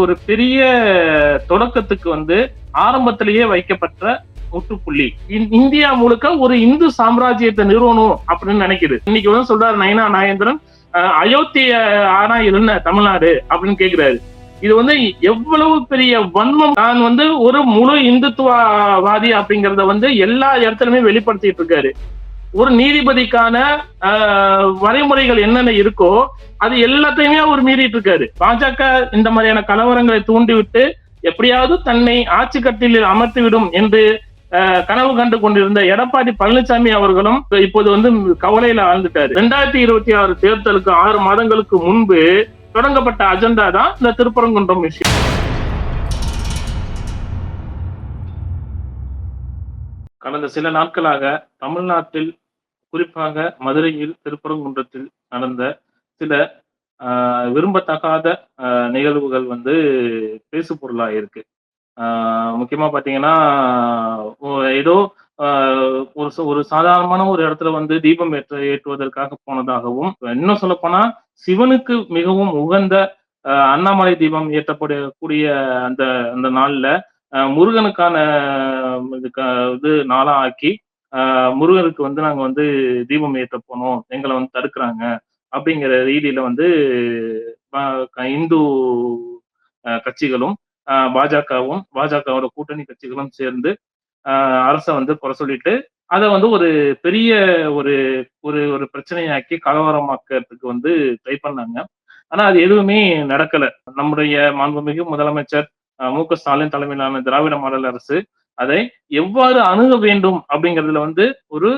ஒரு பெரிய தொடக்கத்துக்கு வந்து ஆரம்பத்திலேயே வைக்கப்பட்ட முற்றுப்புள்ளி. இந்தியா முழுக்க ஒரு இந்து சாம்ராஜ்யத்தை நிறுவனம் அப்படின்னு நினைக்குது. இன்னைக்கு வந்து சொல்றாரு நயனா நாயேந்திரன் அயோத்திய ஆனா என்ன தமிழ்நாடு அப்படின்னு கேக்குறாரு. இது வந்து எவ்வளவு பெரிய வன்மம். நான் வந்து ஒரு முழு இந்துத்துவவாதி அப்படிங்கறத வந்து எல்லா இடத்துலயுமே வெளிப்படுத்திட்டு இருக்காரு. ஒரு நீதிபதிக்கான வரைமுறைகள் என்னென்ன இருக்கோ அது எல்லாத்தையுமே அவர் மீறிட்டு இருக்காரு. பாஜக இந்த மாதிரியான கலவரங்களை தூண்டிவிட்டு எப்படியாவது தன்னை ஆட்சி கட்டிலில் அமர்த்திவிடும் என்று கனவு கண்டு கொண்டிருந்த எடப்பாடி பழனிசாமி அவர்களும் இப்போது வந்து கவலையில ஆழ்ந்துட்டாரு. ரெண்டாயிரத்தி இருபத்தி ஆறு தேர்தலுக்கு ஆறு மாதங்களுக்கு முன்பு தொடங்கப்பட்ட அஜெண்டா தான் இந்த திருப்பரங்குன்றம் விஷயம். கடந்த சில நாட்களாக தமிழ்நாட்டில் குறிப்பாக மதுரையில் திருப்பரங்குன்றத்தில் நடந்த சில விரும்பத்தகாத நிகழ்வுகள் வந்து பேசு பொருளாக இருக்கு. முக்கியமா பாத்தீங்கன்னா ஏதோ ஒரு ச- ஒரு சாதாரணமான ஒரு இடத்துல வந்து தீபம் ஏற்ற ஏற்றுவதற்காக போனதாகவும் இன்னும் சொல்ல போனா சிவனுக்கு மிகவும் உகந்த அண்ணாமலை தீபம் ஏற்றப்படக்கூடிய அந்த அந்த நாள்ல முருகனுக்கான இது நாளா ஆக்கி முருகருக்கு வந்து நாங்க வந்து தீபம் ஏற்ற போனோம். எங்களை வந்து தடுக்கிறாங்க. அப்படிங்கிற ரீதியில வந்து இந்து கட்சிகளும் பாஜகவும் பாஜகவோட கூட்டணி கட்சிகளும் சேர்ந்து அரசை வந்து குறை சொல்லிட்டு அதை வந்து ஒரு பெரிய ஒரு ஒரு ஒரு பிரச்சனையாக்கி கலவரமாக்கிறதுக்கு வந்து ட்ரை பண்ணாங்க. ஆனா அது எதுவுமே நடக்கல. நம்முடைய மாண்புமிகு முதலமைச்சர் மு க ஸ்டாலின் தலைமையிலான திராவிட மாடல் அரசு அதை எவ்வாறு அணுக வேண்டும் அப்படிங்கிறதுல வந்து ஒரு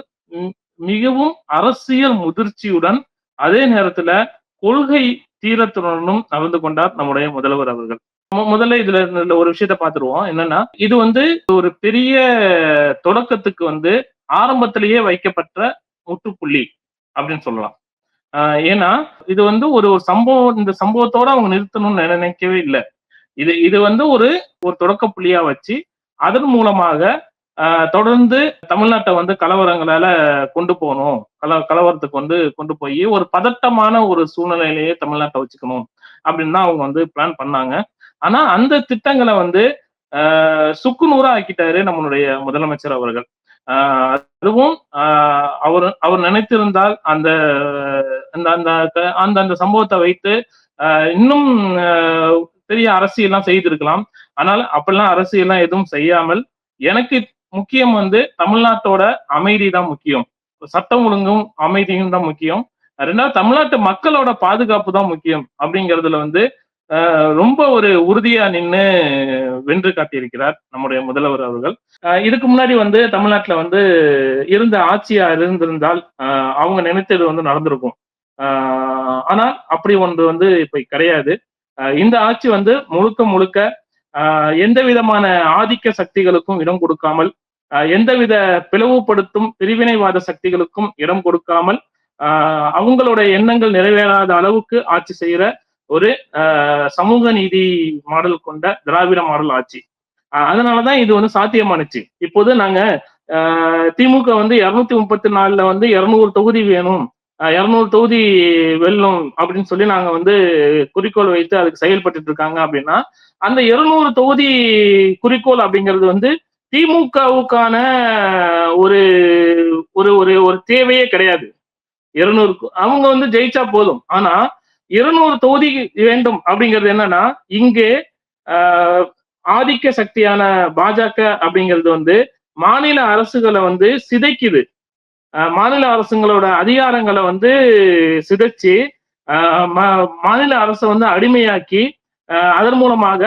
மிகவும் அரசியல் முதிர்ச்சியுடன் அதே நேரத்துல கொள்கை தீரத்துடனும் நடந்து கொண்டார் நம்முடைய முதல்வர் அவர்கள். முதல்ல இதுல இதுல ஒரு விஷயத்த பாத்துருவோம் என்னன்னா இது வந்து ஒரு பெரிய தொடக்கத்துக்கு வந்து ஆரம்பத்திலேயே வைக்கப்பட்ட முற்றுப்புள்ளி அப்படின்னு சொல்லலாம். ஆஹ் ஏன்னா இது வந்து ஒரு ஒரு சம்பவம் இந்த சம்பவத்தோட அவங்க நிறுத்தணும்னு நினைக்கவே இல்லை. இது இது வந்து ஒரு ஒரு தொடக்க புள்ளியா வச்சு அதன் மூலமாக ஆஹ் தொடர்ந்து தமிழ்நாட்டை வந்து கலவரங்களால கொண்டு போகணும். கல கலவரத்துக்கு வந்து கொண்டு போய் ஒரு பதட்டமான ஒரு சூழ்நிலையிலேயே தமிழ்நாட்டை வச்சுக்கணும் அப்படின்னு தான் அவங்க வந்து பிளான் பண்ணாங்க. ஆனா அந்த திட்டங்களை வந்து ஆஹ் சுக்குநூறா ஆக்கிட்டாரு நம்மளுடைய முதலமைச்சர் அவர்கள். ஆஹ் அதுவும் ஆஹ் அவர் அவர் நினைத்திருந்தால் அந்த அந்த அந்த அந்த சம்பவத்தை வைத்து ஆஹ் இன்னும் ஆஹ் பெரிய அரசியல்லாம் செய்திருக்கலாம். ஆனால் அப்படிலாம் அரசியல்லாம் எதுவும் செய்யாமல் எனக்கு முக்கியம் வந்து தமிழ்நாட்டோட அமைதி தான் முக்கியம். சட்டம் ஒழுங்கும் அமைதியும் தான் முக்கியம். ரெண்டாவது தமிழ்நாட்டு மக்களோட பாதுகாப்பு தான் முக்கியம் அப்படிங்கிறதுல வந்து ஆஹ் ரொம்ப ஒரு உறுதியா நின்று வென்று காட்டியிருக்கிறார் நம்முடைய முதல்வர் அவர்கள். இதுக்கு முன்னாடி வந்து தமிழ்நாட்டுல வந்து இருந்த ஆட்சியா இருந்திருந்தால் அவங்க நினைத்தது வந்து நடந்திருக்கும். ஆஹ் ஆனால் அப்படி ஒன்று வந்து இப்ப கிடையாது. இந்த ஆட்சி வந்து முழுக்க முழுக்க ஆஹ் எந்த விதமான ஆதிக்க சக்திகளுக்கும் இடம் கொடுக்காமல் எந்தவித பிளவுபடுத்தும் பிரிவினைவாத சக்திகளுக்கும் இடம் கொடுக்காமல் ஆஹ் அவங்களோட எண்ணங்கள் நிறைவேறாத அளவுக்கு ஆட்சி செய்யற ஒரு ஆஹ் சமூக நீதி மாடல் கொண்ட திராவிட மாடல் ஆட்சி. அதனாலதான் இது வந்து சாத்தியமானுச்சு. இப்போது நாங்க ஆஹ் திமுக வந்து இருநூத்தி முப்பத்தி நாலுல வந்து இருநூறு தொகுதி வேணும். இரநூறு தொகுதி வெல்லும் அப்படின்னு சொல்லி நாங்க வந்து குறிக்கோள் வைத்து அதுக்கு செயல்பட்டு இருக்காங்க அப்படின்னா அந்த இருநூறு தொகுதி குறிக்கோள் அப்படிங்கிறது வந்து திமுகவுக்கான ஒரு ஒரு ஒரு ஒரு தேவையே கிடையாது. இருநூறு அவங்க வந்து ஜெயிச்சா போதும். ஆனா இருநூறு தொகுதி வேண்டும் அப்படிங்கிறது என்னன்னா இங்கே ஆஹ், ஆதிக்க சக்தியான பாஜக அப்படிங்கிறது வந்து மாநில அரசுகளை வந்து சிதைக்குது. மாநில அரசுங்களோட அதிகாரங்களை வந்து சிதைச்சு மா- மாநில அரசை வந்து அடிமையாக்கி அதன் மூலமாக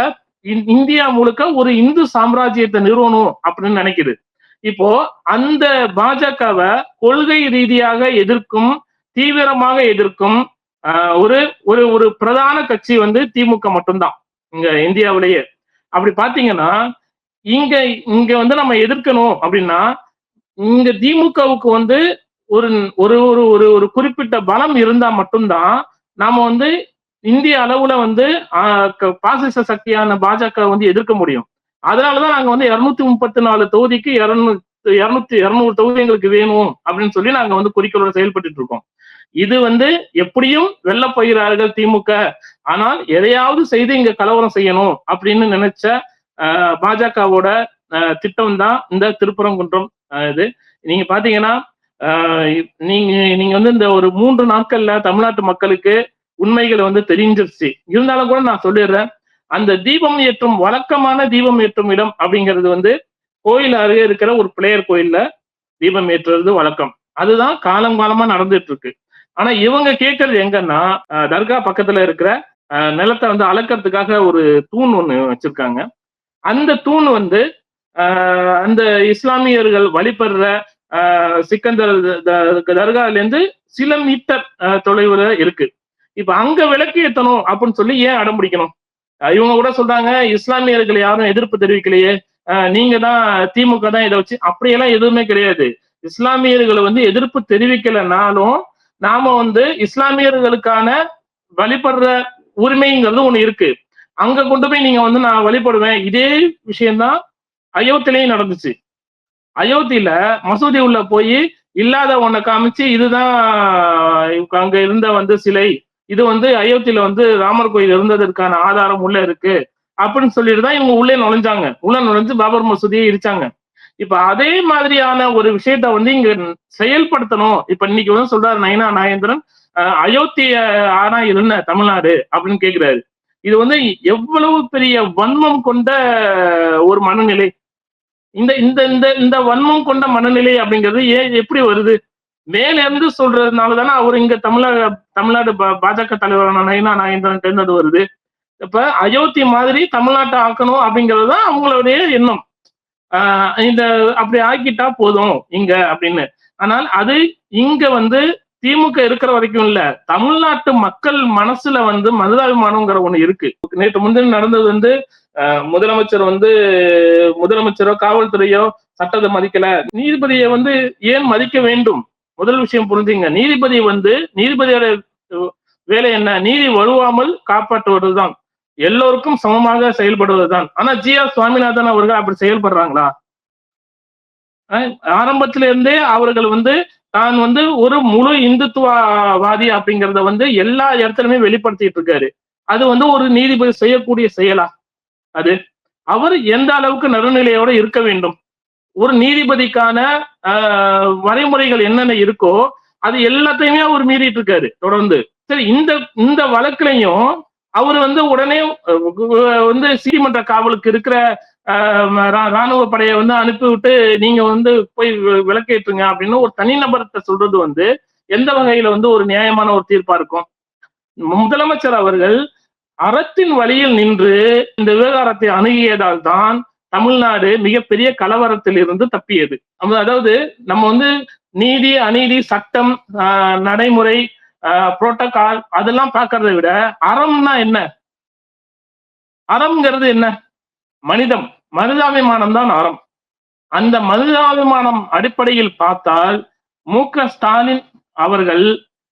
இந்- இந்தியா முழுக்க ஒரு இந்து சாம்ராஜ்யத்தை நிறுவனம் அப்படின்னு நினைக்குது. இப்போ அந்த பாஜகவை கொள்கை ரீதியாக எதிர்க்கும் தீவிரமாக எதிர்க்கும் ஒரு ஒரு ஒரு பிரதான கட்சி வந்து திமுக மட்டும்தான் இங்க இந்தியாவிலேயே. அப்படி பாத்தீங்கன்னா இங்க இங்க வந்து நம்ம எதிர்க்கணும் அப்படின்னா இங்க திமுகவுக்கு வந்து ஒரு ஒரு ஒரு ஒரு ஒரு குறிப்பிட்ட பலம் இருந்தா மட்டும்தான் நாம வந்து இந்திய அளவுல வந்து க- பாசிச சக்தியான பாஜக வந்து எதிர்க்க முடியும். அதனாலதான் நாங்க வந்து இருநூத்தி முப்பத்தி நாலு தொகுதிக்கு இருநூத்தி இருநூத்தி இருநூறு தொகுதி எங்களுக்கு வேணும் அப்படின்னு சொல்லி நாங்க வந்து குறிக்கோளோட செயல்பட்டு இருக்கோம். இது வந்து எப்படியும் வெல்ல போகிறார்கள் திமுக. ஆனால் எதையாவது செய்து இங்க கலவரம் செய்யணும் அப்படின்னு நினைச்ச பாஜகவோட திட்டம் தான் இந்த திருப்பரங்குன்றம். இது நீங்க பாத்தீங்கன்னா ஆஹ், நீங்க நீங்க வந்து இந்த ஒரு மூன்று நாட்கள்ல தமிழ்நாட்டு மக்களுக்கு உண்மைகள் வந்து தெரிஞ்சிருச்சு. இருந்தாலும் கூட நான் சொல்லிடுறேன் அந்த தீபம் ஏற்றும் வழக்கமான தீபம் ஏற்றும் இடம் அப்படிங்கிறது வந்து கோயில் அருகே இருக்கிற ஒரு பிளேயர் கோயில்ல தீபம் ஏற்றுறது வழக்கம். அதுதான் காலம் காலமா நடந்துட்டு இருக்கு. ஆனா இவங்க கேட்கறது எங்கன்னா தர்கா பக்கத்துல இருக்கிற அஹ், நிலத்தை வந்து அளக்கிறதுக்காக ஒரு தூண் ஒண்ணு வச்சிருக்காங்க. அந்த தூண் வந்து அந்த இஸ்லாமியர்கள் வழிபடுற அஹ், சிக்கந்தர் தர்காலேருந்து சில மீட்டர் தொலைவுல இருக்கு. இப்ப அங்க விளக்கு ஏத்தணும் அப்படின்னு சொல்லி ஏன் அடம் பிடிக்கணும்? இவங்க கூட சொல்றாங்க இஸ்லாமியர்கள் யாரும் எதிர்ப்பு தெரிவிக்கலையே. நீங்க தான் திமுக தான் இதை வச்சு அப்படியெல்லாம் எதுவுமே கிடையாது. இஸ்லாமியர்களை வந்து எதிர்ப்பு தெரிவிக்கலைனாலும் நாம வந்து இஸ்லாமியர்களுக்கான வழிபடுற உரிமைங்கிறது ஒண்ணு இருக்கு. அங்க கொண்டு போய் நீங்க வந்து நான் வழிபடுவேன். இதே விஷயம்தான் அயோத்திலையும் நடந்துச்சு. அயோத்தியில மசூதி உள்ள போய் இல்லாத ஒன்ன காமிச்சு இதுதான் அங்க இருந்த வந்து சிலை. இது வந்து அயோத்தியில வந்து ராமர் கோயில் இருந்ததற்கான ஆதாரம் உள்ள இருக்கு. அப்படின்னு சொல்லிட்டு தான் இவங்க உள்ளே நுழைஞ்சாங்க. உள்ள நுழைஞ்சு பாபர் மசூதியை இடிச்சாங்க. இப்ப அதே மாதிரியான ஒரு விஷயத்த வந்து இங்க செயல்படுத்தணும். இப்ப இன்னைக்கு வந்து சொல்றாரு நயனா நாயேந்திரன் அயோத்திய ஆனா இருந்த தமிழ்நாடு அப்படின்னு கேக்குறாரு. இது வந்து எவ்வளவு பெரிய வன்மம் கொண்ட ஒரு மனநிலை. இந்த இந்த இந்த இந்த வன்மம் கொண்ட மனநிலை அப்படிங்கிறது ஏன் எப்படி வருது? மேல இருந்து சொல்றதுனால தானே அவர் இங்க தமிழக தமிழ்நாடு பா- பாஜக தலைவரான நயனா நாயந்திரன் தேர்ந்தது வருது. இப்ப அயோத்தி மாதிரி தமிழ்நாட்டை ஆக்கணும் அப்படிங்கிறது தான் அவங்களுடைய எண்ணம். ஆஹ் இந்த அப்படி ஆக்கிட்டா போதும் இங்க அப்படின்னு. ஆனால் அது இங்க வந்து திமுக இருக்கிற வரைக்கும் இல்ல. தமிழ்நாட்டு மக்கள் மனசுல வந்து மனிதாபிமானம்ங்கிற ஒண்ணு இருக்கு. நேற்று முன்தினம் நடந்தது வந்து ஆஹ் முதலமைச்சர் வந்து முதலமைச்சரோ காவல்துறையோ சட்டத்தை மதிக்கல. நீதிபதியை வந்து ஏன் மதிக்க வேண்டும்? முதல் விஷயம் புரிஞ்சுங்க. நீதிபதி வந்து நீதிபதியோட வேலை என்ன? நீதி வலுவாமல் காப்பாற்றுவதுதான். எல்லோருக்கும் சமமாக செயல்படுவதுதான். ஆனா ஜி ஆர் சுவாமிநாதன் அவர்கள் அப்படி செயல்படுறாங்களா? அஹ் ஆரம்பத்தில இருந்தே அவர்கள் வந்து தான் வந்து ஒரு முழு இந்துத்துவவாதி அப்படிங்கிறத வந்து எல்லா இடத்துலயுமே வெளிப்படுத்திட்டு இருக்காரு. அது வந்து ஒரு நீதிபதி செய்யக்கூடிய செயலா? அது. அவர் எந்த அளவுக்கு நடுநிலையோட இருக்க வேண்டும்? ஒரு நீதிபதிக்கான ஆஹ், வரைமுறைகள் என்னென்ன இருக்கோ அது எல்லாத்தையுமே அவர் மீறிட்டு இருக்காரு தொடர்ந்து. சரி இந்த இந்த வழக்குலையும் அவர் வந்து உடனே வந்து சீமன்ற காவலுக்கு இருக்கிற ராணுவ படையை வந்து அனுப்பிவிட்டு நீங்க வந்து போய் விளக்கேற்றுங்க அப்படின்னு ஒரு தனிநபர்கிட்ட சொல்றது வந்து எந்த வகையில வந்து ஒரு நியாயமான ஒரு தீர்ப்பா இருக்கும்? முதலமைச்சர் அவர்கள் அறத்தின் வழியில் நின்று இந்த விவகாரத்தை அணுகியதால் தான் தமிழ்நாடு மிகப்பெரிய கலவரத்தில் இருந்து தப்பியது. அதாவது நம்ம வந்து நீதி அநீதி சட்டம் நடைமுறை புரோட்டோகால் அதெல்லாம் பார்க்கறதை விட அறம்னா என்ன? அறம்ங்கிறது என்ன? மனிதம் மனிதாபிமானம் தான் அறம் அந்த மனிதாபிமானம் அடிப்படையில் பார்த்தால் மு க ஸ்டாலின் அவர்கள்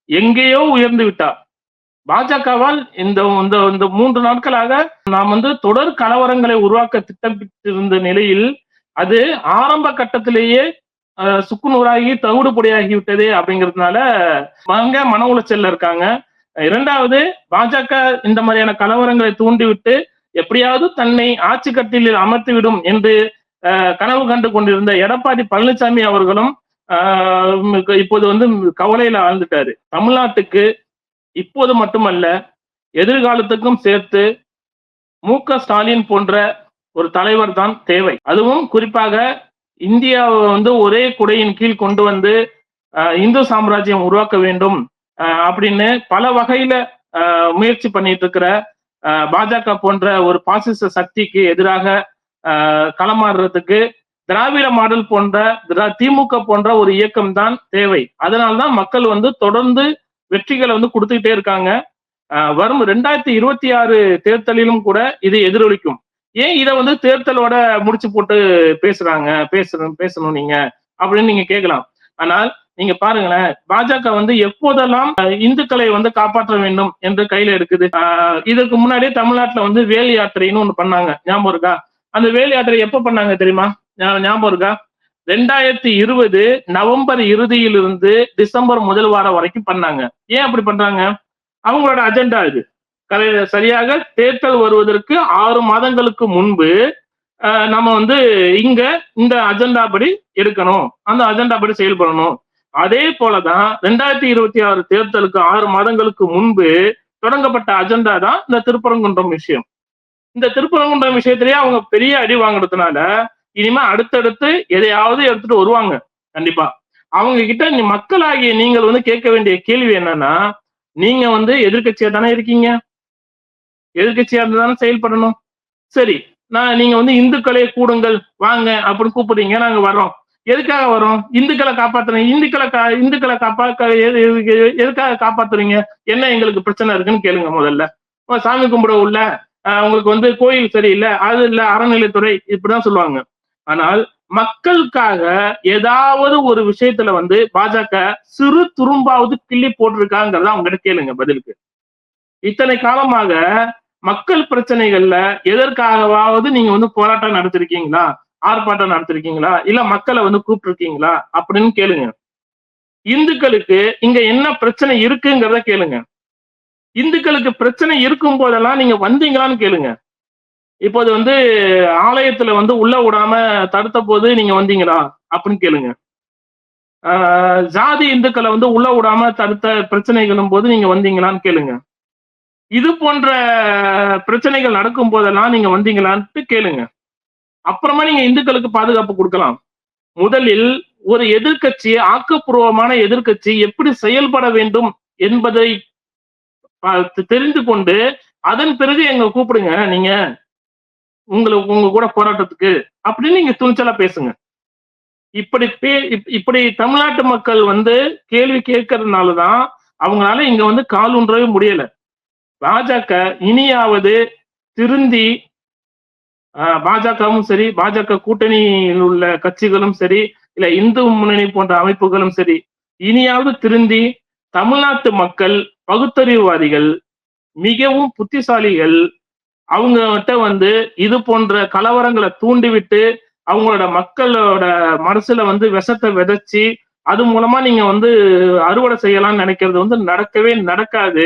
எங்கேயோ உயர்ந்து விட்டார். பாஜகவால் இந்த இந்த இந்த மூன்று நாட்களாக நாம் வந்து தொடர் கலவரங்களை உருவாக்க திட்டமிட்டிருந்த நிலையில் அது ஆரம்ப கட்டத்திலேயே சுக்குநூறாகி தவிடு பொடியாகிவிட்டது அப்படிங்கிறதுனால அவங்க மன உளைச்சல்ல இருக்காங்க. இரண்டாவது பாஜக இந்த மாதிரியான கலவரங்களை தூண்டிவிட்டு எப்படியாவது தன்னை ஆட்சி கட்டிலில் அமர்த்திவிடும் என்று கனவு கண்டு கொண்டிருந்த எடப்பாடி பழனிசாமி அவர்களும் இப்போது வந்து கவலையில ஆழ்ந்துட்டாரு. தமிழ்நாட்டுக்கு இப்போது மட்டுமல்ல எதிர்காலத்துக்கும் சேர்த்து மு க ஸ்டாலின் போன்ற ஒரு தலைவர் தான் தேவை. அதுவும் குறிப்பாக இந்தியாவை வந்து ஒரே குடையின் கீழ் கொண்டு வந்து இந்து சாம்ராஜ்யம் உருவாக்க வேண்டும் அப்படின்னு பல வகையில முயற்சி பண்ணிட்டு இருக்கிற பாஜக போன்ற ஒரு பாசிச சக்திக்கு எதிராக ஆஹ், களமாடுறதுக்கு திராவிட மாடல் போன்ற திரா- திமுக போன்ற ஒரு இயக்கம் தான் தேவை. அதனால்தான் மக்கள் வந்து தொடர்ந்து வெற்றிகளை வந்து கொடுத்துக்கிட்டே இருக்காங்க. ஆஹ் வரும் ரெண்டாயிரத்தி இருபத்தி ஆறு தேர்தலிலும் கூட இது எதிரொலிக்கும். ஏன் இதை வந்து தேர்தலோட முடிச்சு போட்டு பேசுறாங்க? பேசணும் பேசணும் நீங்க அப்படின்னு நீங்க கேட்கலாம். ஆனால் நீங்க பாருங்களேன் பாஜக வந்து எப்போதெல்லாம் இந்துக்களை வந்து காப்பாற்ற வேண்டும் என்று கையில எடுக்குது இதுக்கு முன்னாடியே தமிழ்நாட்டுல வந்து வேல் யாத்திரைன்னு ஒண்ணு பண்ணாங்க. ஞாபகம் இருக்கா? அந்த வேல் யாத்திரை எப்ப பண்ணாங்க தெரியுமா? ஞாபகம் இருக்கா? ரெண்டாயிரத்தி இருபது நவம்பர் இறுதியிலிருந்து டிசம்பர் முதல் வாரம் வரைக்கும் பண்ணாங்க. ஏன் அப்படி பண்றாங்க? அவங்களோட அஜெண்டா இது. சரியாக தேர்தல் வருவதற்கு ஆறு மாதங்களுக்கு முன்பு நம்ம வந்து இங்க இந்த அஜெண்டா படி எடுக்கணும். அந்த அஜெண்டா படி செயல்படணும். அதே போலதான் ரெண்டாயிரத்தி இருபத்தி ஆறு தேர்தலுக்கு ஆறு மாதங்களுக்கு முன்பு தொடங்கப்பட்ட அஜெண்டா தான் இந்த திருப்பரங்குன்றம் விஷயம். இந்த திருப்பரங்குன்றம் விஷயத்திலேயே அவங்க பெரிய அடி வாங்குறதுனால இனிமே அடுத்தடுத்து எதையாவது எடுத்துட்டு வருவாங்க கண்டிப்பா. அவங்க கிட்ட நீ மக்களாகிய நீங்கள் வந்து கேட்க வேண்டிய கேள்வி என்னன்னா நீங்க வந்து எதிர்கட்சியா தானே இருக்கீங்க? எதிர்கட்சியா இருந்து தானே செயல்படணும்? சரி நான் நீங்க வந்து இந்துக்களே கூடுங்கள் வாங்க அப்படின்னு கூப்பிடுறீங்க நாங்க வர்றோம். எதுக்காக வரும்? இந்துக்களை காப்பாத்துறீங்க. இந்துக்களை கா இந்துக்களை காப்பா எது- எதுக்காக காப்பாத்துறீங்க? என்ன எங்களுக்கு பிரச்சனை இருக்குன்னு கேளுங்க முதல்ல. ஓ, சாமி கும்பிட உள்ள ஆஹ், உங்களுக்கு வந்து கோயில் சரியில்லை அது இல்ல அறநிலைத்துறை இப்படிதான் சொல்லுவாங்க. ஆனால் மக்களுக்காக ஏதாவது ஒரு விஷயத்துல வந்து பாஜக சிறு துரும்பாவது கிள்ளி போட்டிருக்காங்கிறத அவங்ககிட்ட கேளுங்க பதிலுக்கு. இத்தனை காலமாக மக்கள் பிரச்சனைகள்ல எதற்காகவாவது நீங்க வந்து போராட்டம் நடத்திருக்கீங்களா? ஆர்ப்பாட்டம் நடத்திருக்கீங்களா? இல்ல மக்களை வந்து கூப்பிட்டுருக்கீங்களா? அப்படின்னு கேளுங்க. இந்துக்களுக்கு இங்க என்ன பிரச்சனை இருக்குங்கிறத கேளுங்க. இந்துக்களுக்கு பிரச்சனை இருக்கும் போதெல்லாம் நீங்க வந்தீங்களான்னு கேளுங்க. இப்போது வந்து ஆலயத்துல வந்து உள்ள விடாம தடுத்த போது நீங்க வந்தீங்களா? அப்படின்னு கேளுங்க. ஜாதி இந்துக்களை வந்து உள்ள விடாம தடுத்த பிரச்சனைகளும் போது நீங்க வந்தீங்களான்னு கேளுங்க. இது போன்ற பிரச்சனைகள் நடக்கும் போதெல்லாம் நீங்க வந்தீங்களான்ட்டு கேளுங்க. அப்புறமா நீங்க இந்துக்களுக்கு பாதுகாப்பு கொடுக்கலாம். முதலில் ஒரு எதிர்கட்சி ஆக்கப்பூர்வமான எதிர்க்கட்சி எப்படி செயல்பட வேண்டும் என்பதை பார்த்து தெரிந்து கொண்டு அதன் பிறகு எங்க கூப்பிடுங்க. நீங்க உங்களுக்கு உங்க கூட போராட்டத்துக்கு அப்படின்னு நீங்க துணிச்சலா பேசுங்க. இப்படி பே இப்- இப்படி தமிழ்நாட்டு மக்கள் வந்து கேள்வி கேட்கறதுனாலதான் அவங்களால இங்க வந்து கால் ஊன்றவே முடியல. பாஜக இனியாவது திருந்தி பாஜகவும் சரி பாஜக கூட்டணியில் உள்ள கட்சிகளும் சரி இல்ல இந்து முன்னணி போன்ற அமைப்புகளும் சரி இனியாவது திருந்தி தமிழ்நாட்டு மக்கள் பகுத்தறிவுவாதிகள் மிகவும் புத்திசாலிகள் அவங்ககிட்ட வந்து இது போன்ற கலவரங்களை தூண்டிவிட்டு அவங்களோட மக்களோட மனசுல வந்து விஷத்தை விதைச்சு அது மூலமா நீங்க வந்து அறுவடை செய்யலாம்னு நினைக்கிறது வந்து நடக்கவே நடக்காது.